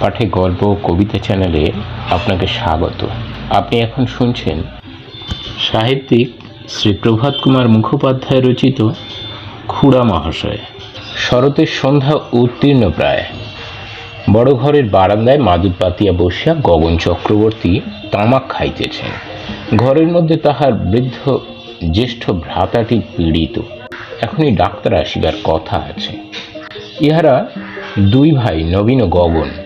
পাঠে গল্প কবিতা চ্যানেলে আপনাকে স্বাগত। আপনি এখন শুনছেন সাহিত্যিক শ্রী প্রভাত কুমার মুখোপাধ্যায় রচিত খুড়া মহাশয়। শরতের সন্ধ্যা উত্তীর্ণ প্রায়। বড় ঘরের বারান্দায় মাদুর পাতিয়া বসিয়া গগন চক্রবর্তী তামাক খাইতেছেন। ঘরের মধ্যে তাহার বৃদ্ধ জ্যেষ্ঠ ভ্রাতাটি পীড়িত। এখনই ডাক্তার আসিবার কথা আছে। ইহারা দুই ভাই, নবীন গগন।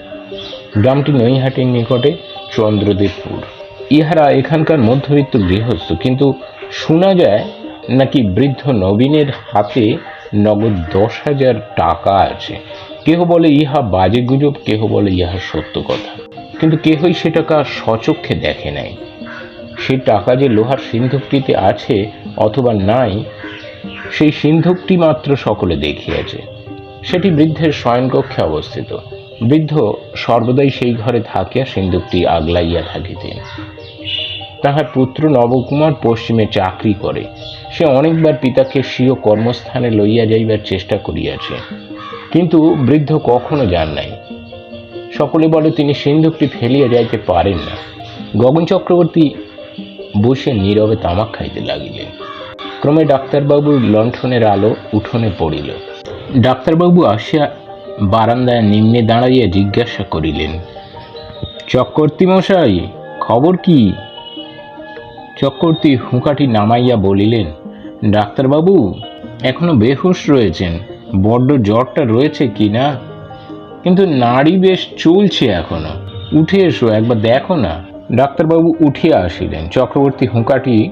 গ্রামটি নৈহাটির নিকটে চন্দ্রদেবপুর। ইহারা এখানকার মধ্যবিত্ত গৃহস্থ, কিন্তু শোনা যায় নাকি বৃদ্ধ নবীনের হাতে নগদ দশ হাজার টাকা আছে। কেহ বলে ইহা বাজে গুজব, কেহ বলে ইহা সত্য কথা। কিন্তু কেহই সে টাকা সচক্ষে দেখে নাই। সেই টাকা যে লোহার সিন্ধুকটিতে আছে অথবা নাই, সেই সিন্ধুকটি মাত্র সকলে দেখিয়াছে। সেটি বৃদ্ধের শয়নকক্ষে অবস্থিত। বৃদ্ধ সর্বদাই সেই ঘরে থাকিয়া সিন্দুকটি আগলাইয়া থাকিতেন। তাহার পুত্র নবকুমার পশ্চিমে চাকরি করে। সে অনেকবার পিতাকে স্বীয় কর্মস্থানে লইয়া যাইবার চেষ্টা করিয়াছে। কিন্তু বৃদ্ধ কখনো যান নাই। সকলে বলে, তিনি সিন্ধুকটি ফেলিয়া যাইতে পারেন না গগন চক্রবর্তী বসে নীরবে তামাক খাইতে লাগিলেন। ক্রমে ডাক্তারবাবুর লণ্ঠনের আলো উঠোনে পড়িল। ডাক্তারবাবু আসিয়া বারান্দায় নিম্নে দাঁড়াইয়া জিজ্ঞাসা করিলেন, চক্রবর্তী মশাই, খবর কি? চক্রবর্তী হুঁকাটি নামাইয়া বলিলেন, ডাক্তারবাবু, এখনও বেহুশ রয়েছেন, বড্ড জ্বরটা রয়েছে কি না কিন্তু নাড়ি বেশ চলছে এখনও। উঠে এসো, একবার দেখো না। ডাক্তারবাবু উঠিয়া আসিলেন। চক্রবর্তী হুঁকাটি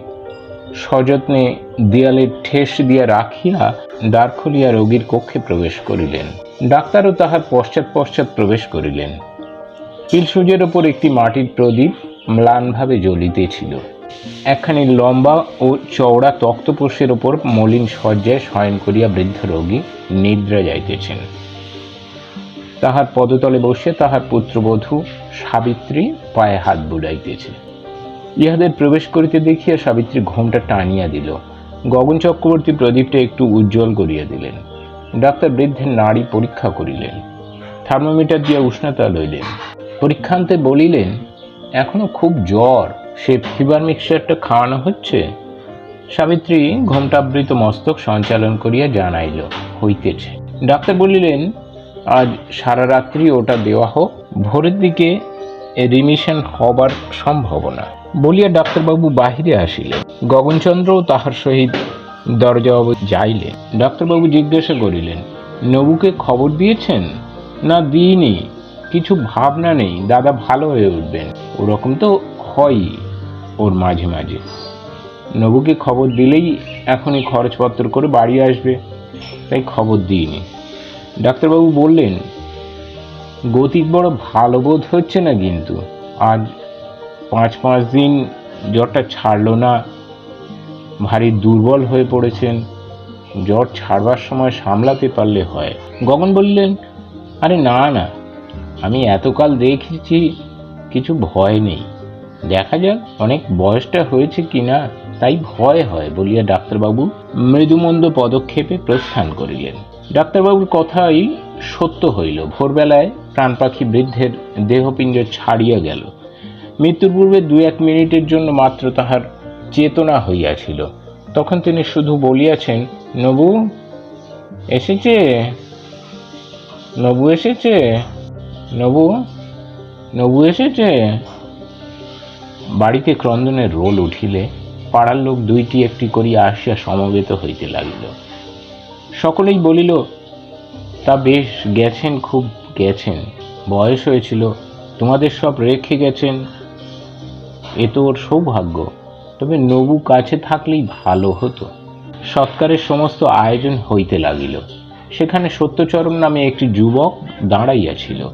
সযত্নে দেয়ালে ঠেস দিয়া রাখিয়া দ্বার খুলিয়া রোগীর কক্ষে প্রবেশ করিলেন। ডাক্তারও তাহার পশ্চাৎ পশ্চাৎ প্রবেশ করিলেন। পিলসুজের ওপর একটি মাটির প্রদীপ ম্লানভাবে জ্বলিতেছিল। একখানি লম্বা ও চওড়া তক্তপোষের ওপর মলিন শয্যায় শয়ন করিয়া বৃদ্ধ রোগী নিদ্রা যাইতেছেন। তাহার পদতলে বসে তাহার পুত্রবধূ সাবিত্রী পায়ে হাত বুড়াইতেছে ইহাদের প্রবেশ করিতে দেখিয়া সাবিত্রী ঘোমটা টানিয়া দিল। গগন চক্রবর্তী প্রদীপটা একটু উজ্জ্বল করিয়া দিলেন। ডাক্তার বৃদ্ধের নাড়ি পরীক্ষা করিলেন। থার্মোমিটার দিয়া উষ্ণতা লইলেন। পরীক্ষান্তে বলিলেন, এখনও খুব জ্বর, সে ফিভার মিক্সচারটা খাওয়ানো হচ্ছে? সাবিত্রী ঘোমটাবৃত মস্তক সঞ্চালন করিয়া জানাইল, হইতেছে। ডাক্তার বলিলেন, আজ সারা রাত্রি ওটা দেওয়া হোক, ভোরের দিকে রিমিশন হবার সম্ভাবনা। বলিয়া ডাক্তারবাবু বাহিরে আসিলেন। গগনচন্দ্রও তাহার সহিত দরজা অবধি যাইলেন ডাক্তারবাবু জিজ্ঞাসা করিলেন, নবুকে খবর দিয়েছেন? না, দিইনি। কিছু ভাবনা নেই। দাদা ভালো হয়ে উঠবেন। ওরকম তো হয়ই ওর মাঝে মাঝে। নবুকে খবর দিলেই এখনই খরচপত্র করে বাড়ি আসবে। তাই খবর দিইনি। ডাক্তারবাবু বললেন, গতিক বড় ভালো বোধ হচ্ছে না কিন্তু। আজ পাঁচ পাঁচ দিন জ্বরটা ছাড়লো না। ভারী দুর্বল হয়ে পড়েছেন। জ্বর ছাড়বার সময় সামলাতে পারলে হয়। গগন বললেন, আরে না না, আমি এতকাল দেখেছি, কিছু ভয় নেই। দেখা যাক অনেক বয়সটা হয়েছে কি না তাই ভয় হয়, বলিয়া ডাক্তারবাবু মৃদুমন্দ পদক্ষেপে প্রস্থান করিলেন। ডাক্তারবাবুর কথাই সত্য হইল। ভোরবেলায় প্রাণ পাখি বৃদ্ধের দেহপিঞ্জ ছাড়িয়া গেল। মৃত্যুর পূর্বে দু এক মিনিটের জন্য মাত্র তাহার চেতনা হইয়াছিল। তখন তিনি শুধু বলিয়াছেন, নবু, এসেছে? নবু এসেছে? নবু নবু এসেছে? বাড়িতে ক্রন্দনের রোল উঠিলে পাড়ার লোক দুইটি একটি করিয়া আসিয়া সমবেত হইতে লাগিল। সকলেই বলিল, তা বেশ, গেছেন, খুব গেছেন। বয়স হয়েছিল, তোমাদের সব রেখে গেছেন। এ তো ওর সৌভাগ্য। তবে নবু কাছে থাকলেই ভালো হতো। সৎকারের সমস্ত আয়োজন হইতে লাগিল। সেখানে সত্যচরণ নামে একটি যুবক দাঁড়াইয়াছিল।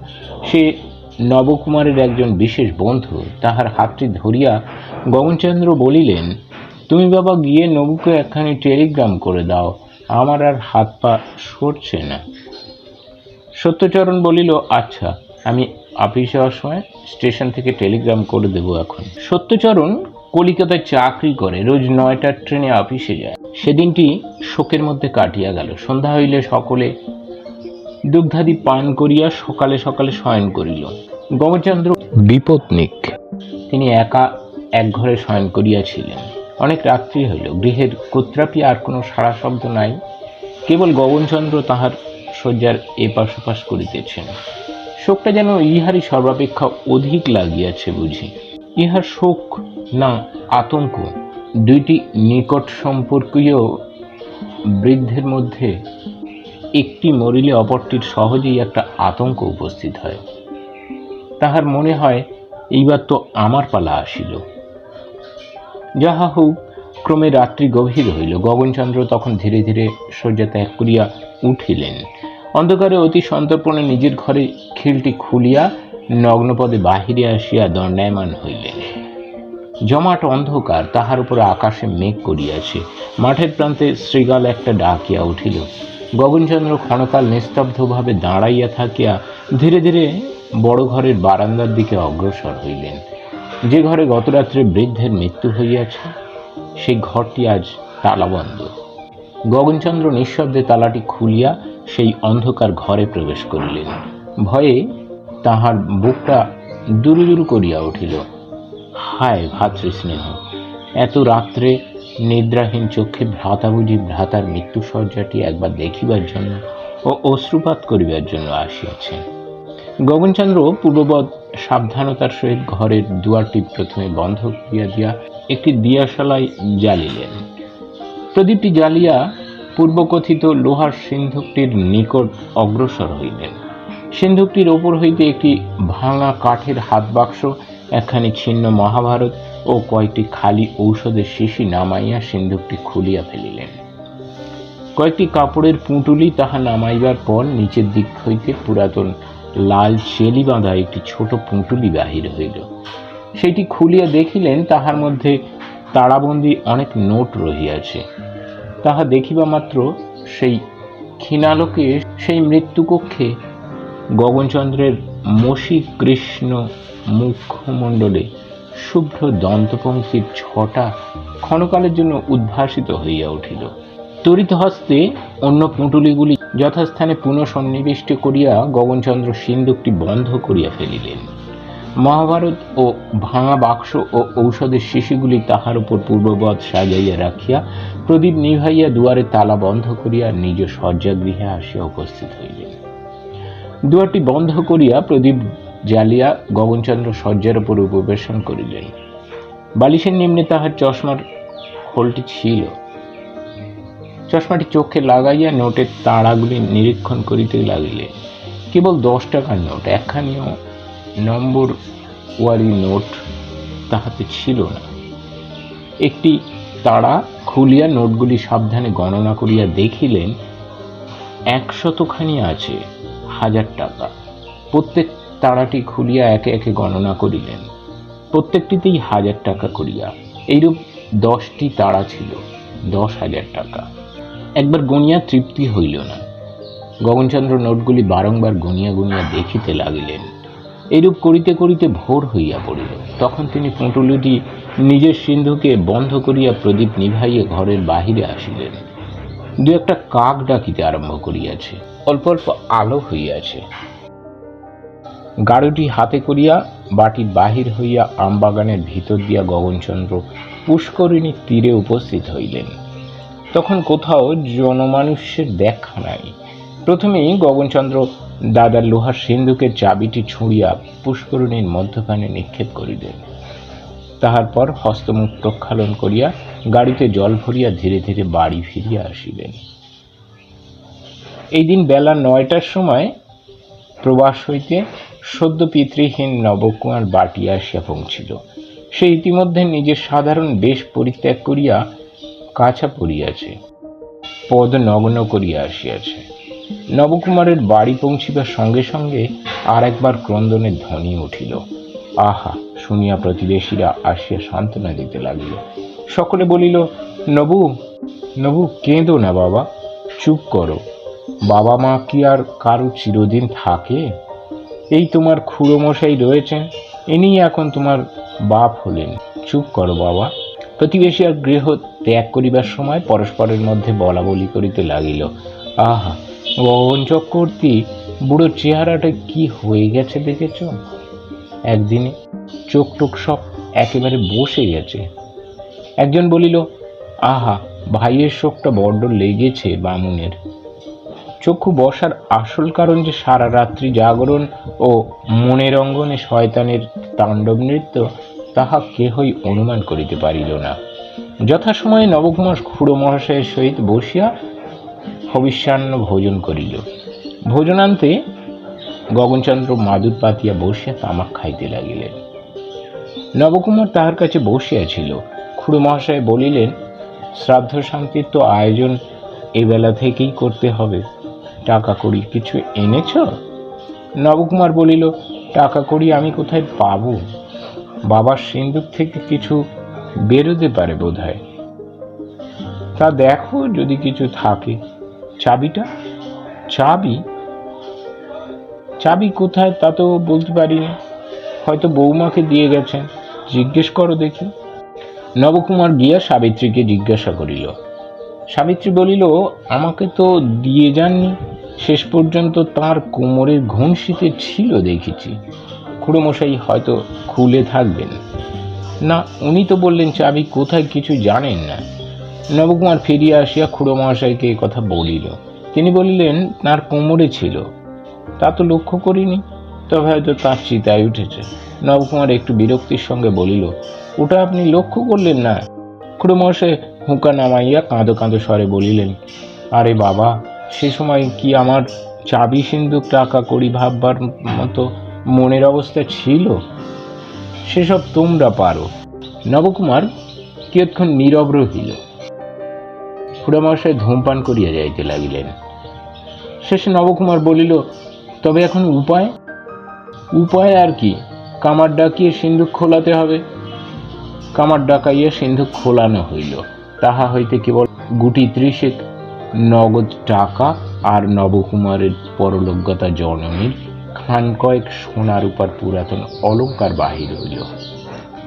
সে নবকুমারের একজন বিশেষ বন্ধু, তাহার হাতটি ধরিয়া গগনচন্দ্র বলিলেন, তুমি বাবা, গিয়ে নবুকে একখানি টেলিগ্রাম করে দাও। আমার আর হাত পা সরছে না। সত্যচরণ বলিল আচ্ছা আমি অফিস যাওয়ার সময় স্টেশন থেকে টেলিগ্রাম করে দেবো এখন। সত্যচরণ কলিকাতায় চাকরি করে, রোজ নয়টার ট্রেনে অফিসে যায়। সেদিনটি শোকের মধ্যে কাটিয়া গেল। সন্ধ্যা হইলে সকলে দুগ্ধাদি পান করিয়া সকালে সকালে শয়ন করিল। গগনচন্দ্র বিপত্নিক। তিনি একা এক ঘরে শয়ন করিয়াছিলেন। অনেক রাত্রি হইল। গৃহের কোত্রাপি আর কোনো সারা শব্দ নাই। কেবল গগনচন্দ্র তাহার শয্যার এপাশ ওপাশ করিতেছেন। শোকটা যেন ইহারই সর্বাপেক্ষা অধিক লাগিয়াছে বুঝি। ইহার শোক না, আতঙ্ক। দুইটি নিকট সম্পর্কীয় বৃদ্ধের মধ্যে একটি মরিলে অপরটির সহজেই একটা আতঙ্ক উপস্থিত হয়। তাহার মনে হয়, এইবার তো আমার পালা আসিল। যাহা হোক ক্রমে রাত্রি গভীর হইল। গগনচন্দ্র তখন ধীরে ধীরে শয্যা ত্যাগ করিয়া উঠিলেন। অন্ধকারে অতি সন্তর্পণে নিজের ঘরে খিলটি খুলিয়া নগ্নপদে বাহিরে আসিয়া দণ্ডায়মান হইলেন। জমাট অন্ধকার, তাহার উপর আকাশে মেঘ করিয়াছে। মাঠের প্রান্তে শ্রীগাল একটা ডাকিয়া উঠিল। গগনচন্দ্র ক্ষণকাল নিস্তব্ধভাবে দাঁড়াইয়া থাকিয়া ধীরে ধীরে বড় ঘরের বারান্দার দিকে অগ্রসর হইলেন। যে ঘরে গতরাত্রে বৃদ্ধের মৃত্যু হইয়াছে, সেই ঘরটি আজ তালাবন্ধ। গগনচন্দ্র নিঃশব্দে তালাটি খুলিয়া সেই অন্ধকার ঘরে প্রবেশ করিলেন। ভয়ে তাহার বুকটা দুরু দুরু করিয়া উঠিল। হায় ভাতৃস্নেহ এত রাত্রে নিদ্রাহীন চক্ষে ভ্রাতা বুঝি ভ্রাতার মৃত্যু সজ্জাটি একবার দেখিবার জন্য ও অশ্রুপাত করিবার জন্য আসিয়াছেন। গগনচন্দ্র পূর্ববৎ সাবধানতার সহিত ঘরের দুয়ারটি প্রথমে বন্ধ করিয়া দিয়া একটি দিয়াশালায় জ্বালিলেন। প্রদীপটি জ্বালিয়া পূর্বকথিত লোহার সিন্ধুকটির নিকট অগ্রসর হইলেন। সিন্ধুকটির ওপর হইতে একটি ভাঙা কাঠের হাত বাক্স একখানি ছিন্ন মহাভারত ও কয়েকটি খালি ঔষধের শিশি নামাইয়া সিন্ধুকটি খুলিয়া ফেলিলেন। কয়েকটি কাপড়ের পুঁটুলি তাহা নামাইবার পর নিচের দিক হইতে পুরাতন লাল চেলি বাঁধা একটি ছোট পুঁটুলি বাহির হইল। সেটি খুলিয়া দেখিলেন তাহার মধ্যে তাড়াবন্দি অনেক নোট রহিয়াছে। তাহা দেখিবা মাত্র সেই ক্ষীণালোকে সেই মৃত্যুকক্ষে গগনচন্দ্রের মসি কৃষ্ণ মুখমণ্ডলে শুভ্র দন্তপঙ্ক্তির ছটা ক্ষণকালের জন্য উদ্ভাসিত হইয়া উঠিল। তরিত হস্তে অন্য পুঁটুলিগুলি যথাস্থানে পুনঃসন্নিবিষ্ট করিয়া গগনচন্দ্র সিন্দুকটি বন্ধ করিয়া ফেলিলেন। মহাভারত ও ভাঙা বাক্স ও ঔষধের শিশিগুলি তাহার উপর পূর্ববৎ সাজাইয়া রাখিয়া প্রদীপ নিভাইয়া দুয়ারে তালা বন্ধ করিয়া নিজ শয্যাগৃহে আসিয়া উপস্থিত হইলেন। দুয়ারটি বন্ধ করিয়া প্রদীপ জ্বালিয়া গগনচন্দ্র শয্যার উপর উপবেশন করিলেন। বালিশের নিম্নে তাহার চশমার খোলটি ছিল। চশমাটি চোখে লাগাইয়া নোটের তাড়াগুলি নিরীক্ষণ করিতে লাগিলেন। কেবল দশ টাকার নোট, একখানিও নম্বর ওয়ারি নোট তাহাতে ছিল না। একটি তাড়া খুলিয়া নোটগুলি সাবধানে গণনা করিয়া দেখিলেন, একশতখানি আছে, হাজার টাকা। প্রত্যেক তাড়াটি খুলিয়া একে একে গণনা করিলেন। প্রত্যেকটিতেই হাজার টাকা করিয়া, এইরূপ দশটি তাড়া ছিল, দশ হাজার টাকা। একবার গণিয়া তৃপ্তি হইল না। গগনচন্দ্র নোটগুলি বারংবার গনিয়া গনিয়া দেখিতে লাগিলেন। এইরূপ করিতে করিতে ভোর হইয়া পড়িল। তখন তিনি পুঁটুলিটি নিজের সিন্ধুকে বন্ধ করিয়া প্রদীপ নিভাইয়া ঘরের বাহিরে আসিলেন। দু একটা কাক ডাকিতে আরম্ভ করিয়াছে। অল্প অল্প আলো হইয়াছে। গাড়িটি হাতে করিয়া বাটির বাহির হইয়া আমবাগানের ভিতর দিয়া গগনচন্দ্র পুষ্করিণীর তীরে উপস্থিত হইলেন। তখন কোথাও জনমানুষ্যের দেখা নাই। প্রথমেই গগনচন্দ্র দাদার লোহার সিন্ধুকের চাবিটি ছুঁড়িয়া পুষ্করিণীর মধ্যখানে নিক্ষেপ করিলেন। তাহার পর হস্তমুখ প্রক্ষালন করিয়া গাড়িতে জল ভরিয়া ধীরে ধীরে বাড়ি ফিরিয়া আসিলেন। এই দিন বেলা নয়টার সময় প্রবাস হইতে সদ্য পিতৃহীন নবকুমার বাটি আসিয়া পৌঁছিল সে ইতিমধ্যে নিজের সাধারণ বেশ পরিত্যাগ করিয়া কাছা পড়িয়াছে। পদ নগ্ন করিয়া আসিয়াছে। নবকুমারের বাড়ি পৌঁছিবার সঙ্গে সঙ্গে আর একবার ক্রন্দনের ধ্বনি উঠিল। আহা, শুনিয়া প্রতিবেশীরা আসিয়া সান্ত্বনা দিতে লাগিল। সকলে বলিল, নবু নবু, কেঁদো না বাবা, চুপ করো। বাবা মা কি আর কারও চিরদিন থাকে? এই তোমার খুড়ো মশাই রয়েছেন ইনি এখন তোমার বাপ হলেন। চুপ করো বাবা। প্রতিবেশী আর গৃহ ত্যাগ করিবার সময় পরস্পরের মধ্যে বলা বলি করিতে লাগিল। আহা, গগন চক্রবর্তী, বুড়ো চেহারাটা কি হয়ে গেছে দেখেছ? একদিনে চোখ টোক সব একেবারে বসে গেছে। একজন বলিল, আহা, ভাইয়ের শোকটা বড্ড লেগেছে বামুনের। চক্ষু বসার আসল কারণ যে সারা রাত্রি জাগরণ ও মনের অঙ্গনে শয়তানের তাণ্ডব নৃত্য, তাহা কেহই অনুমান করিতে পারিল না। যথাসময়ে নবকুমার খুড়ো মহাশয়ের সহিত বসিয়া হবিষ্যান্ন ভোজন করিল। ভোজনান্তে গগনচন্দ্র মাদুর পাতিয়া বসিয়া তামাক খাইতে লাগিলেন। নবকুমার তাহার কাছে বসিয়াছিল। খুড়ো মহাশয় বলিলেন, শ্রাদ্ধ শান্তির তো আয়োজন এবেলা থেকেই করতে হবে। টাকা কড়ি কিছু এনেছ? নবকুমার বলিল, টাকা কড়ি আমি কোথায় পাবো? বাবার সিন্দুক থেকে কিছু বেরোতে পারে বোধ হয় তা দেখো যদি কিছু থাকে। চাবিটা? চাবি? চাবি কোথায় তা তো বলতে পারিনি। হয়তো বৌমাকে দিয়ে গেছেন। জিজ্ঞেস করো দেখি। নবকুমার গিয়া সাবিত্রীকে জিজ্ঞাসা করিল। সাবিত্রী বলিল, আমাকে তো দিয়ে যাননি। শেষ পর্যন্ত তার কোমরের ঘুমশিতে ছিল, দেখেছি। খুড়োমশাই হয়তো খুলে থাকবেন। না, উনি তো বললেন চাবি কোথায় কিছু জানেন না। নবকুমার ফিরিয়া আসিয়া খুড়ো মহাশয়কে এ কথা বলিল। তিনি বলিলেন, তার কোমরে ছিল। তা তো লক্ষ্য করিনি, তবে হয়তো তার চিতায় উঠেছে। নবকুমার একটু বিরক্তির সঙ্গে বলিল, ওটা আপনি লক্ষ্য করলেন না? খুড়ো মহাশয় হুঁকা নামাইয়া কাঁদো কাঁদো স্বরে বলিলেন, আরে বাবা, সে সময় কি আমার চাবি সিন্ধুক টাকা করি ভাববার মতো মনের অবস্থা ছিল? সেসব তোমরা পারো। নবকুমার কিয়ৎক্ষণ নীরব রহিল। খুড়ামশাই ধূমপান করিয়া যাইতে লাগিলেন। শেষে নবকুমার বলিল, তবে এখন উপায়? উপায় আর কি? কামার ডাকিয়ে সিন্ধুক খোলাতে হবে। কামার ডাকাইয়া সিন্ধুক খোলানো হইল। তাহা হইতে কেবল গুটি ত্রিশেক নগদ টাকা আর নবকুমারের পরলোকগতা জননীর খান কয়েক সোনার উপর পুরাতন অলঙ্কার বাহির হইল।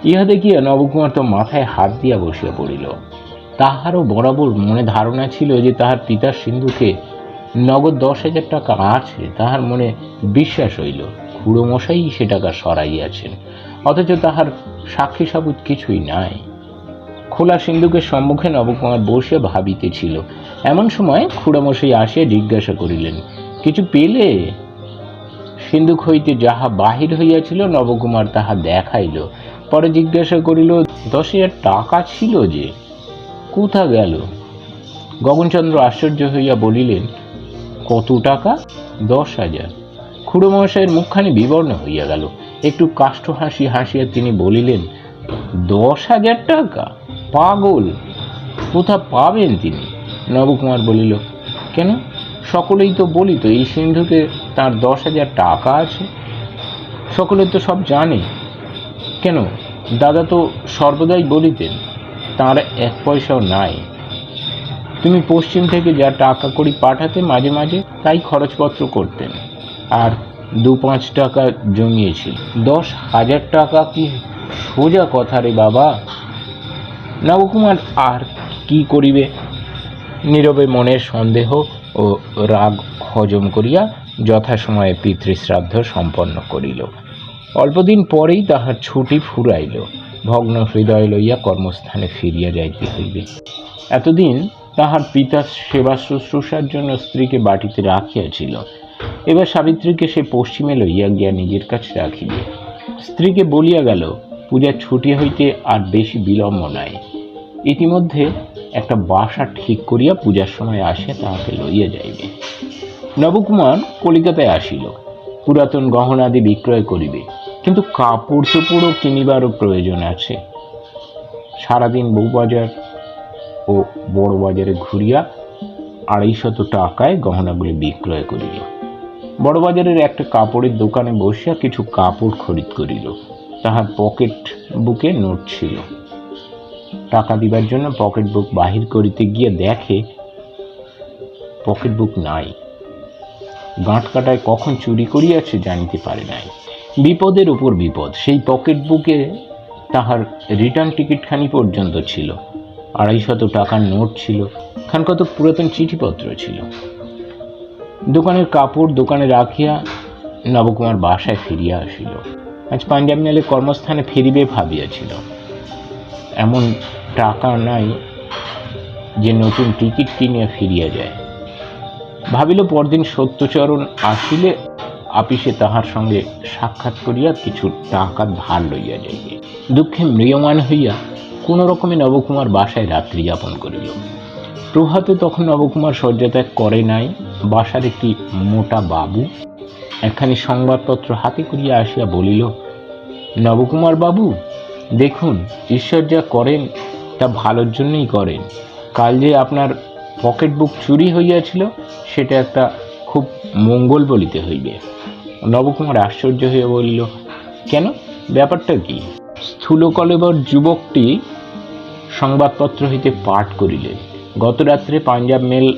ইহা দেখিয়া নবকুমার তো মাথায় হাত দিয়া বসিয়া পড়িল। তাহারও বরাবর মনে ধারণা ছিল যে তাহার পিতার সিন্ধুকে নগদ দশ হাজার টাকা আছে, তাহার মনে বিশ্বাস হইল খুড়ো মশাই সে টাকা সরাইয়াছেন, অথচ তাহার সাক্ষী সাবুত কিছুই নাই। খোলা সিন্ধুকের সম্মুখে নবকুমার বসে ভাবিতেছিল এমন সময় খুড়ামশাই আসিয়া জিজ্ঞাসা করিলেন, কিছু পেলে? সিন্ধুক হইতে যাহা বাহির হইয়াছিল, নবকুমার তাহা দেখাইল। পরে জিজ্ঞাসা করিল, দশ হাজার টাকা ছিল যে? কোথা গেল? গগনচন্দ্র আশ্চর্য হইয়া বলিলেন, কত টাকা? দশ হাজার? খুড়োমহাশয়ের মুখখানি বিবর্ণ হইয়া গেল। একটু কাষ্ঠ হাসি হাসিয়া তিনি বলিলেন, দশ হাজার টাকা? পাগল। কোথা পাবেন তিনি? নবকুমার বলিল, কেন? সকলেই তো বলিত, এই সিন্ধুকে তার দশ হাজার টাকা আছে। সকলে তো সব জানে। কেন? দাদা তো সর্বদাই বলিতেন, তার এক পয়সাও নাই। তুমি পশ্চিম থেকে যা টাকা করি পাঠাতে মাঝে মাঝে তাই খরচপত্র করতেন। আর দু পাঁচ টাকা জমিয়েছিল দশ হাজার টাকা কি সোজা কথা রে বাবা? নবকুমার আর কি করিবে? নীরবে মনের সন্দেহ ও রাগ হজম করিয়া যথাসময়ে পিতৃশ্রাদ্ধ সম্পন্ন করিল। অল্পদিন পরেই তাহার ছুটি ফুরাইল। ভগ্ন হৃদয় লইয়া কর্মস্থানে ফিরিয়া যাইতে হইবে। এতদিন তাহার পিতা সেবা শুশ্রূষার জন্য স্ত্রীকে বাটিতে রাখিয়াছিল। এবার সাবিত্রীকে সে পশ্চিমে লইয়া গিয়া নিজের কাছে রাখিবে। স্ত্রীকে বলিয়া গেল পূজার ছুটি হইতে আর বেশি বিলম্ব নাই। ইতিমধ্যে একটা বাসা ঠিক করিয়া পূজার সময় আসিয়া তাহাকে লইয়া যাইবে। নবকুমার কলিকাতায় আসিল। পুরাতন গহনাদি বিক্রয় করিবে, কিন্তু কাপড় চোপড়ও কিনিবারও প্রয়োজন আছে। সারাদিন বউবাজার ও বড় বাজারে ঘুরিয়া আড়াইশত টাকায় গহনাগুলি বিক্রয় করিল। বড় বাজারের একটা কাপড়ের দোকানে বসিয়া কিছু কাপড় খরিদ করিল। তাহার পকেট বুকে নোট ছিল। টাকা দিবার জন্য পকেট বুক বাহির করিতে গিয়ে দেখে পকেট বুক নাই। গাঁট কাটায় কখন চুরি করিয়াছে জানিতে পারে নাই। বিপদের উপর বিপদ, সেই পকেট বুকে তাহার রিটার্ন টিকিটখানি পর্যন্ত ছিল। আড়াইশত টাকার নোট ছিল খান কত পুরাতন চিঠিপত্র ছিল। দোকানের কাপড় দোকানে রাখিয়া নবকুমার বাসায় ফিরিয়া আসিল। আজ পাঞ্জাব মেলে কর্মস্থানে ফিরিবে ভাবিয়াছিল। এমন টাকা নাই যে নতুন টিকিট কিনিয়া ফিরিয়া যায়। ভাবিল পরদিন সত্যচরণ আসিলে আপিসে তাহার সঙ্গে সাক্ষাৎ করিয়া কিছু টাকা ধার লইয়া যাইবে। দুঃখে ম্রিয়মান হইয়া কোনো রকমে নবকুমার বাসায় রাত্রি যাপন করিল। প্রভাতে তখন নবকুমার শয্যাত্যাগ করে নাই। বাসার একটি মোটা বাবু একখানি সংবাদপত্র হাতে করিয়া আসিয়া বলিল, নবকুমার বাবু, দেখুন, ঈশ্বর যা করেন, তা ভালোর জন্যই করেন। কাল যে আপনার পকেট বুক চুরি হইয়াছিল, সেটা একটা খুব মঙ্গল বলিতে হইবে। নবকুমার আশ্চর্য হইয়া বলিল, কেন? ব্যাপারটা কি? স্থূলকলেবর যুবকটি সংবাদপত্র হইতে পাঠ করিলেন। গত রাত্রে পাঞ্জাব মেল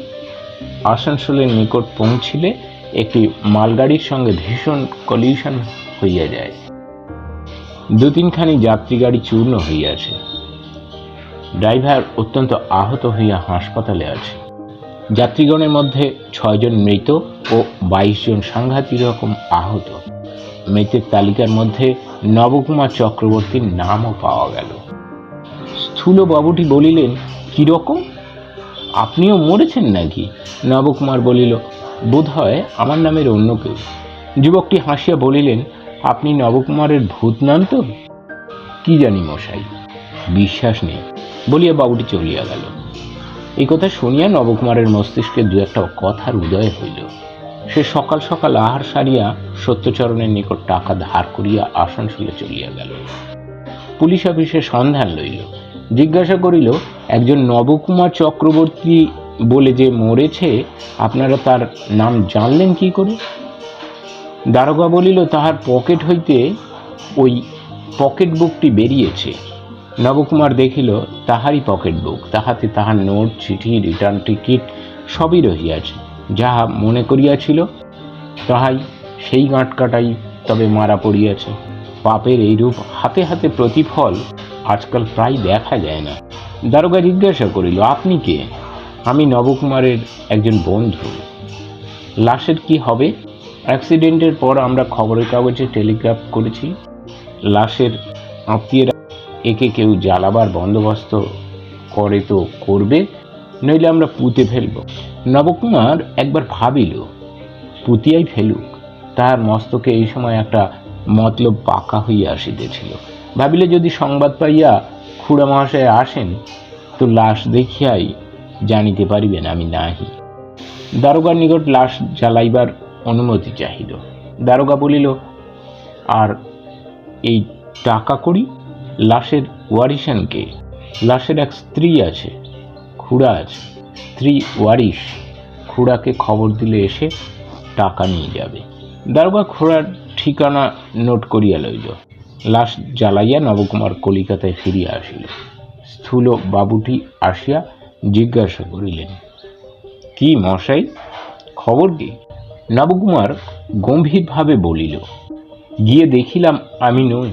আসানসোলের নিকট পৌঁছিলে একটি মালগাড়ির সঙ্গে ভীষণ কলিউশন হইয়া যায়। দু তিনখানি যাত্রী গাড়ি চূর্ণ হইয়াছে ড্রাইভার অত্যন্ত আহত হইয়া হাসপাতালে আছে। যাত্রীগণের মধ্যে ছয়জন মৃত ও বাইশ জন সাংঘাতিক রকম আহত। মৃতের তালিকার মধ্যে নবকুমার চক্রবর্তীর নামও পাওয়া গেল। স্থূল বাবুটি বলিলেন, কীরকম? আপনিও মরেছেন নাকি? নবকুমার বলিল বোধ হয় আমার নামের অন্য কেউ। যুবকটি হাসিয়া বলিলেন, আপনি নবকুমারের ভূত নন তো? কি জানি মশাই, বিশ্বাস নেই। বলিয়া বাবুটি চলিয়া গেল। এই কথা শুনিয়া নবকুমারের মস্তিষ্কে দু একটা কথার উদয় হইল। সে সকাল সকাল আহার সারিয়া সত্যচরণের নিকট টাকা ধার করিয়া আসানসোলে চলিয়া গেল। পুলিশ অফিসে সন্ধান লইল। জিজ্ঞাসা করিল, একজন নবকুমার চক্রবর্তী বলে যে মরেছে, আপনারা তার নাম জানলেন কি করে? দারোগা বলিল, তাহার পকেট হইতে ওই পকেট বুকটি বেরিয়েছে। নবকুমার দেখিল, তাহারই পকেট বুক, তাহাতে তাহার নোট, চিঠি, রিটার্ন টিকিট সবই রহিয়াছে, যাহা মনে করিয়াছিল তাহাই সেই গাঁটকাটাই তবে মারা পড়িয়াছে। পাপের এইরূপ হাতে হাতে প্রতিফল আজকাল প্রায় দেখা যায় না। দারোগা জিজ্ঞাসা করিল, আপনি কে? আমি নবকুমারের একজন বন্ধু। লাশের কি হবে? অ্যাক্সিডেন্টের পর আমরা খবরের কাগজে টেলিগ্রাফ করেছি। লাশের আত্মীয়রা একে কেউ জ্বালাবার বন্দোবস্ত করে তো করবে, নইলে আমরা পুঁতে ফেলব। নবকুমার একবার ভাবিল, পুতিয়াই ফেলুক তাহার মস্তকে এই সময় একটা মতলব পাকা হইয়া আসিতেছিল। ভাবিলে যদি সংবাদ পাইয়া খুড়া মহাশয় আসেন, তো লাশ দেখিয়াই জানিতে পারিবেন আমি নাহি। দারোগার নিকট লাশ জ্বালাইবার অনুমতি চাহিল। দারোগা বলিল, আর এই টাকা করি লাশের ওয়ারিশানকে লাশের এক স্ত্রী আছে, খুড়া আছে। স্ত্রী ওয়ারিশ, খুড়াকে খবর দিলে এসে টাকা নিয়ে যাবে। দারোগা খুড়ার ঠিকানা নোট করিয়া লইল। লাশ জ্বালাইয়া নবকুমার কলিকাতায় ফিরিয়া আসিল। স্থূল বাবুটি আসিয়া জিজ্ঞাসা করিলেন, কি মশাই, খবর কি? নবকুমার গম্ভীরভাবে বলিল, গিয়ে দেখিলাম আমি নই,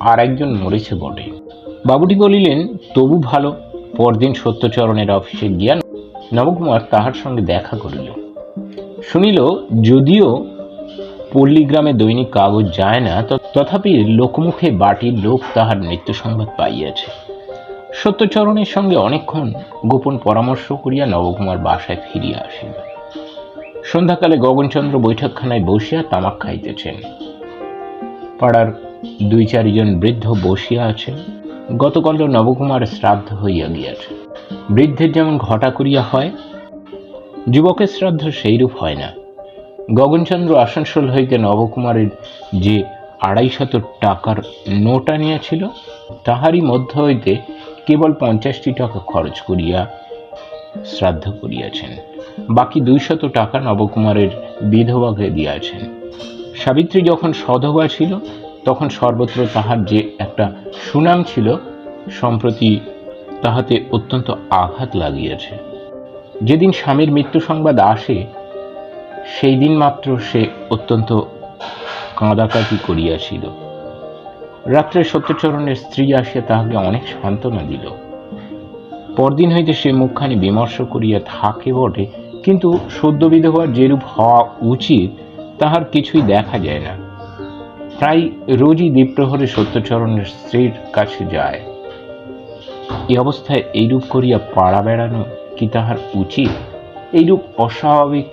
আর একজন মরেছে বটে। বাবুটি বলিলেন, তবু ভালো, পরদিন সত্যচরণের অফিসে গিয়া নবকুমার তাহার সঙ্গে দেখা করিল। শুনিল, যদিও পল্লীগ্রামে দৈনিক কাগজ যায় না তথাপি লোকমুখে বাটির লোক তাহার মৃত্যু সংবাদ পাইয়াছে। সত্যচরণের সঙ্গে অনেকক্ষণ গোপন পরামর্শ করিয়া নবকুমার বাসায় ফিরিয়া আসিল। সন্ধ্যাকালে গগনচন্দ্র বৈঠকখানায় বসিয়া তামাক খাইতেছেন। পাড়ার দুই চারিজন বৃদ্ধ বসিয়া আছেন। গতকাল নবকুমার শ্রাদ্ধ হইয়া গিয়াছে। বৃদ্ধের যেমন ঘটা করিয়া হয়, যুবকের শ্রাদ্ধ সেইরূপ হয় না। গগনচন্দ্র আসানসোল হইতে নবকুমারের যে আড়াইশত টাকার নোট আনিয়াছিল তাহারই মধ্য হইতে কেবল পঞ্চাশটি টাকা খরচ করিয়া শ্রাদ্ধ করিয়াছেন। বাকি দুইশত টাকা নবকুমারের বিধবাকে দিয়াছেন। সাবিত্রী যখন সধবা ছিল, তখন সর্বত্র তাহার যে একটা সুনাম ছিল, সম্প্রতি তাহাতে অত্যন্ত আঘাত লাগিয়াছে। যেদিন স্বামীর মৃত্যু সংবাদ আসে, সেই দিন মাত্র সে অত্যন্ত কাঁদাকাটি করিয়াছিল। রাত্রে সত্যচরণের স্ত্রী আসিয়া তাহাকে অনেক সান্ত্বনা দিল। পরদিন হইতে সে মুখখানি বিমর্ষ করিয়া থাকে বটে, কিন্তু সদ্য বিধবার যেরূপ হওয়া উচিত, তাহার কিছুই দেখা যায় না। প্রায় রোজই দ্বীপ্রহরে সত্যচরণের স্ত্রীর কাছে যায়। এই অবস্থায় এইরূপ করিয়া পাড়া বেড়ানো কি তাহার উচিত? এইরূপ অস্বাভাবিক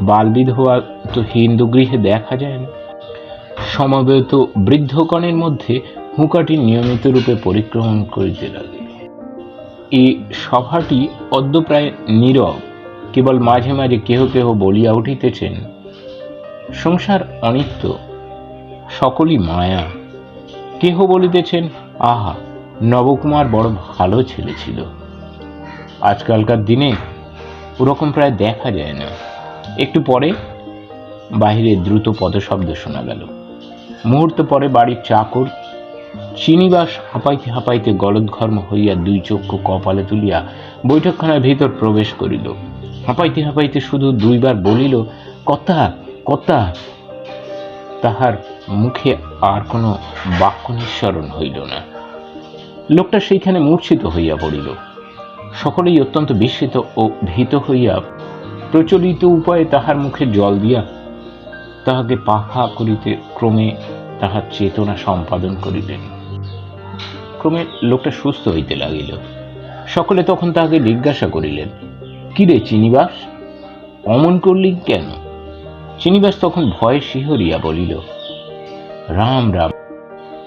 বালবিধবা তো হিন্দু গৃহে দেখা যায় না। সমবেত বৃদ্ধগণের মধ্যে হুঁকাটি নিয়মিত রূপে পরিক্রমণ করিতে লাগে এই সভাটি অদ্য প্রায় নীরব, কেবল মাঝে মাঝে কেহ কেহ বলিয়া উঠিতেছেন। সংসার অনিত্য, সকলই মায়া। কেহ বলিতেছেন, আহা, নবকুমার বড় ভালো ছেলে ছিল। আজকালকার দিনে ওরকম প্রায় দেখা যায় না। একটু পরে বাহিরে দ্রুত পদশব্দ শোনা গেল। মুহূর্ত পরে বাড়ির চাকর চিনিবাস হাঁপাইতে হাঁপাইতে গলদঘর্ম হইয়া দুই চক্ষু কপালে তুলিয়া বৈঠকখানার ভিতর প্রবেশ করিল। হাঁপাইতে হাঁপাইতে শুধু দুইবার বলিল কথা কর্তা। তাহার মুখে আর কোনো বাক্য নিঃসরণ হইল না। লোকটা সেইখানে মূর্ছিত হইয়া পড়িল। সকলেই অত্যন্ত বিস্মিত ও ভীত হইয়া প্রচলিত উপায়ে তাহার মুখে জল দিয়া তাহাকে পাখা করিতে ক্রমে তাহার চেতনা সম্পাদন করিলেন। ক্রমে লোকটা সুস্থ হইতে লাগিল। সকলে তখন তাহাকে জিজ্ঞাসা করিলেন, কি রে চিনিবাস অমন করলি কেন? চিনিবাস তখন ভয়ে শিহরিয়া বলিল, রাম রাম,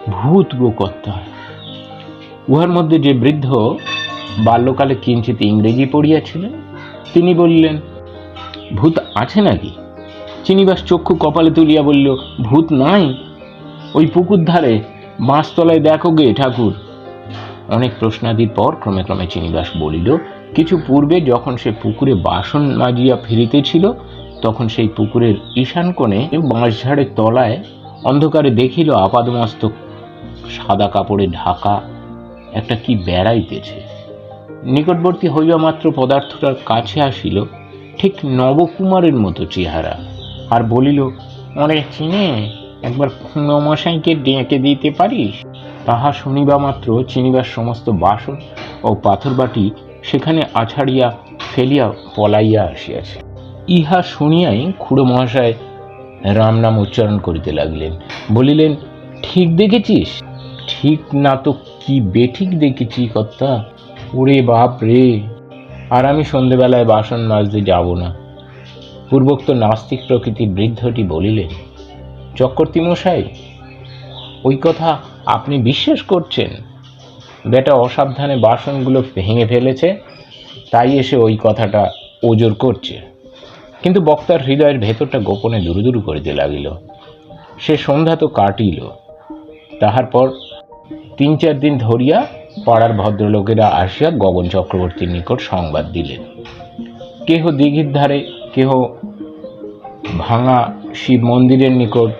ভূত গো কর্তা উহার মধ্যে যে বৃদ্ধ বাল্যকালে কিঞ্চিত ইংরেজি পড়িয়াছিলেন, তিনি বললেন, ভূত আছে নাকি? চিনিবাস চক্ষু কপালে তুলিয়া বলল, ভূত নাই? ওই পুকুর ধারে? বাঁশতলায় দেখো গে ঠাকুর। অনেক প্রশ্নাদির পর ক্রমে ক্রমে চিনিবাস বলিল, কিছু পূর্বে যখন সে পুকুরে বাসন মাজিয়া ফিরিতেছিল তখন সেই পুকুরের ঈশান কোণে বাঁশঝাড়ের তলায় অন্ধকারে দেখিল আপাদমস্তক, সাদা কাপড়ে ঢাকা, একটা কি বেড়াইতেছে। নিকটবর্তী হইবা মাত্র পদার্থটার কাছে আসিল, ঠিক নবকুমারের মতো চেহারা। আর বলিল অরে চিনে একবার মশাইকে ডেকে দিতে পারিস? তাহা শুনিবা মাত্র চিনিবার সমস্ত বাসন ও পাথরবাটি সেখানে আছাড়িয়া ফেলিয়া পলাইয়া আসিয়াছে। ইহা শুনিয়াই খুড়ো মহাশয় রাম নাম উচ্চারণ করিতে লাগলেন। বলিলেন, ঠিক দেখেছিস? ঠিক না তো কি বেঠিক দেখেছি কর্তা? ওরে বাপ রে! আর আমি সন্ধেবেলায় বাসন মাজতে যাব না। পূর্বোক্ত নাস্তিক প্রকৃতির বৃদ্ধটি বলিলেন চক্রবর্তী মশাই ওই কথা আপনি বিশ্বাস করছেন? বেটা অসাবধানে বাসনগুলো ভেঙে ফেলেছে, তাই এসে ওই কথাটা ওজোর করছে। কিন্তু বক্তার হৃদয়ের ভেতরটা গোপনে দুরুদুরু করিতে লাগিল। সে সন্ধ্যা তো কাটিল। তাহার পর তিন চার দিন ধরিয়া পাড়ার ভদ্রলোকেরা আসিয়া গগন চক্রবর্তীর নিকট সংবাদ দিলেন। কেহ দিঘির ধারে কেহ ভাঙা শিব মন্দিরের নিকট,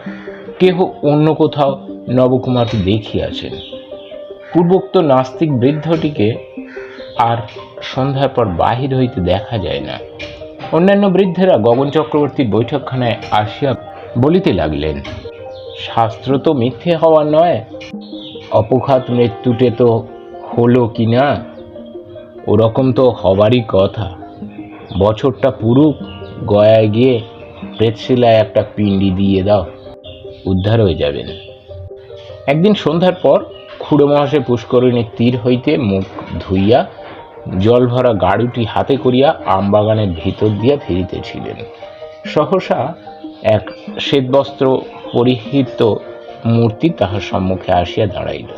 কেহ অন্য কোথাও নবকুমারকে দেখিয়াছেন। পূর্বোক্ত নাস্তিক বৃদ্ধটিকে আর সন্ধ্যার পর বাহির হইতে দেখা যায় না। অন্যান্য বৃদ্ধেরা গগন চক্রবর্তীর বৈঠকখানায় আসিয়া বলিতে লাগলেন, শাস্ত্র তো মিথ্যে হওয়া নয়। অপঘাত মৃত্যুতে তো হলো কি না? ওরকম তো হবারই কথা। বছরটা পুরুক গয়ায় গিয়ে প্রেতশিলায় একটা পিণ্ডি দিয়ে দাও, উদ্ধার হয়ে যাবেন একদিন সন্ধ্যার পর খুড়ো মহাশয় পুষ্করিণীর তীর হইতে মুখ ধুইয়া জল ভরা গাড়িটি হাতে করিয়া আমবাগানের ভিতর দিয়া ফিরিতেছিলেন। সহসা এক শ্বেতবস্ত্র পরিহিত মূর্তি তাহার সম্মুখে আসিয়া দাঁড়াইল।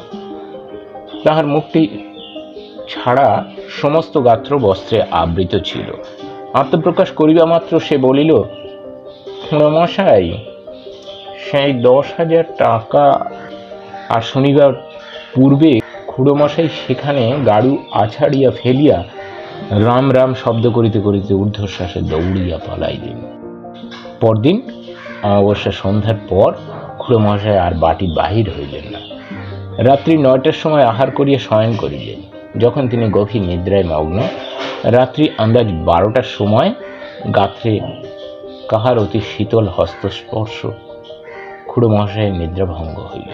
তাহার মুখটি ছাড়া সমস্ত গাত্র বস্ত্রে আবৃত ছিল। আত্মপ্রকাশ করিবা মাত্র সে বলিল মশাই, সেই দশ হাজার টাকা আর শনিবার পূর্বে খুড়োমশাই সেখানে গাড়ু আছাড়িয়া ফেলিয়া রাম রাম শব্দ করিতে করিতে ঊর্ধ্বশ্বাসে দৌড়িয়া পালাইলেন। পরদিন, অমাবস্যা সন্ধ্যার পর খুড়োমশাই আর বাটি বাহির হইলেন না। রাত্রি নয়টার সময় আহার করিয়া শয়ন করিলেন। যখন তিনি গভীর নিদ্রায় মগ্ন, রাত্রি আন্দাজ বারোটার সময় গাত্রে কাহার অতি শীতল হস্তস্পর্শ খুড়ো মহাশয়ের নিদ্রাভঙ্গ হইল।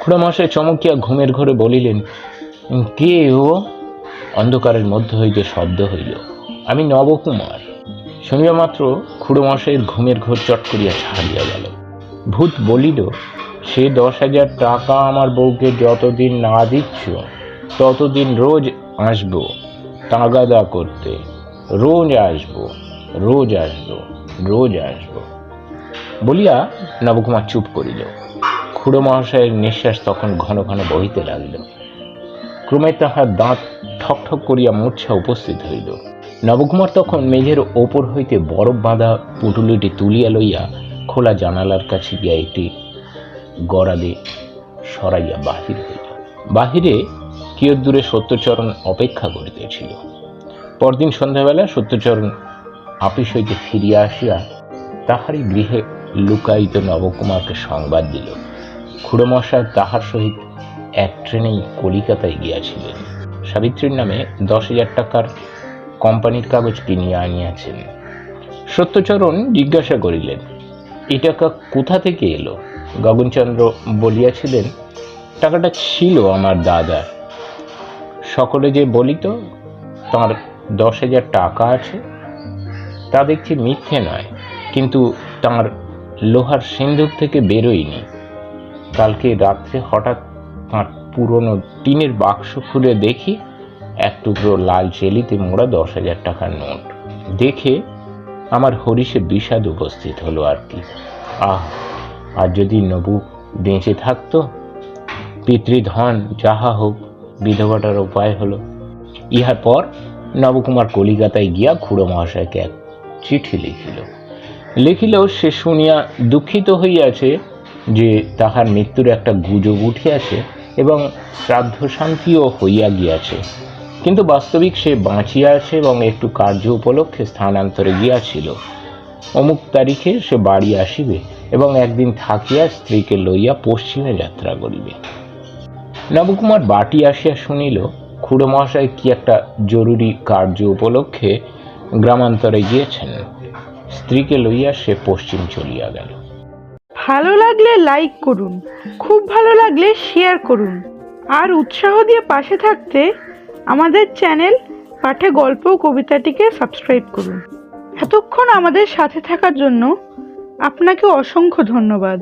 খুড়োমহাশয় চমকিয়া ঘুমের ঘরে বলিলেন, কে ও? অন্ধকারের মধ্য হইতে শব্দ হইল, আমি নবকুমার। শুনিয়া মাত্র খুড়োমশাইয়ের ঘুমের ঘোর চট করিয়া ছাড়িয়া গেল। ভূত বলিল, সে দশ হাজার টাকা আমার বউকে যতদিন না দিচ্ছ ততদিন রোজ আসব, তাগাদা করতে। রোজ আসব রোজ আসব রোজ আসব। বলিয়া নবকুমার চুপ করিল। খুড়ো মহাশয়ের নিঃশ্বাস তখন ঘন ঘন বহিতে লাগিল। ক্রমে তাহার দাঁত ঠক ঠক করিয়া মূর্ছা উপস্থিত হইল। নবকুমার তখন মেঝের ওপর হইতে বরফ বাঁধা পুটুলিটি তুলিয়া লইয়া খোলা জানালার কাছে গিয়া একটি গড়াদে সরাইয়া বাহির হইল। বাহিরে কিয়দূরে সত্যচরণ অপেক্ষা করিতেছিল। পরদিন সন্ধ্যাবেলা সত্যচরণ আপিস হইতে ফিরিয়া আসিয়া তাহারই গৃহে লুকায়িত নবকুমারকে সংবাদ দিল। খুড়োমশায় তাহার সহিত এক ট্রেনেই কলিকাতায় গিয়াছিলেন। সাবিত্রীর নামে দশ হাজার টাকার কোম্পানির কাগজ কিনিয়া আনিয়াছেন। সত্যচরণ জিজ্ঞাসা করিলেন, এই টাকা কোথা থেকে এলো? গগনচন্দ্র বলিয়াছিলেন, টাকাটা ছিল আমার দাদার। সকলে যে বলিত তাঁর দশ হাজার টাকা আছে, তা দেখছি মিথ্যে নয়, কিন্তু তাঁর লোহার সিন্ধুক থেকে বেরোয়নি। কালকে রাত্রে হঠাৎ তাঁর পুরনো টিনের বাক্স খুলে দেখি, এক টুকরো লাল চেলিতে মোড়া দশ হাজার টাকার নোট। দেখে আমার হরিষে বিষাদ উপস্থিত হলো আর কি। আহ, আর যদি নবু বেঁচে থাকতো, পিতৃধন যাহা হোক বিধবাটার উপায় হলো। ইহার পর নবকুমার কলিকাতায় গিয়া খুড়ো মহাশয়কে এক চিঠি লিখিল। লিখিলেও সে শুনিয়া দুঃখিত হইয়াছে যে তাহার মৃত্যুর একটা গুজব উঠিয়াছে এবং শ্রাদ্ধ শান্তিও হইয়া গিয়াছে। কিন্তু বাস্তবিক সে বাঁচিয়া আছে এবং একটু কার্য উপলক্ষে স্থানান্তরে গিয়াছিল। অমুক তারিখে সে বাড়ি আসিবে এবং একদিন থাকিয়া স্ত্রীকে লইয়া পশ্চিমে যাত্রা করিবে। নবকুমার বাটি আসিয়া শুনিল খুড়ো মহাশয় কি একটা জরুরি কার্য উপলক্ষে গ্রামান্তরে গিয়েছেন? স্ত্রীকে লইয়া সে পশ্চিম চলিয়া গেল। ভালো লাগলে লাইক করুন, খুব ভালো লাগলে শেয়ার করুন। আর উৎসাহ দিয়ে পাশে থাকতে আমাদের চ্যানেল পাঠে গল্প কবিতাটিকে সাবস্ক্রাইব করুন। এতক্ষণ আমাদের সাথে থাকার জন্য আপনাকে অসংখ্য ধন্যবাদ।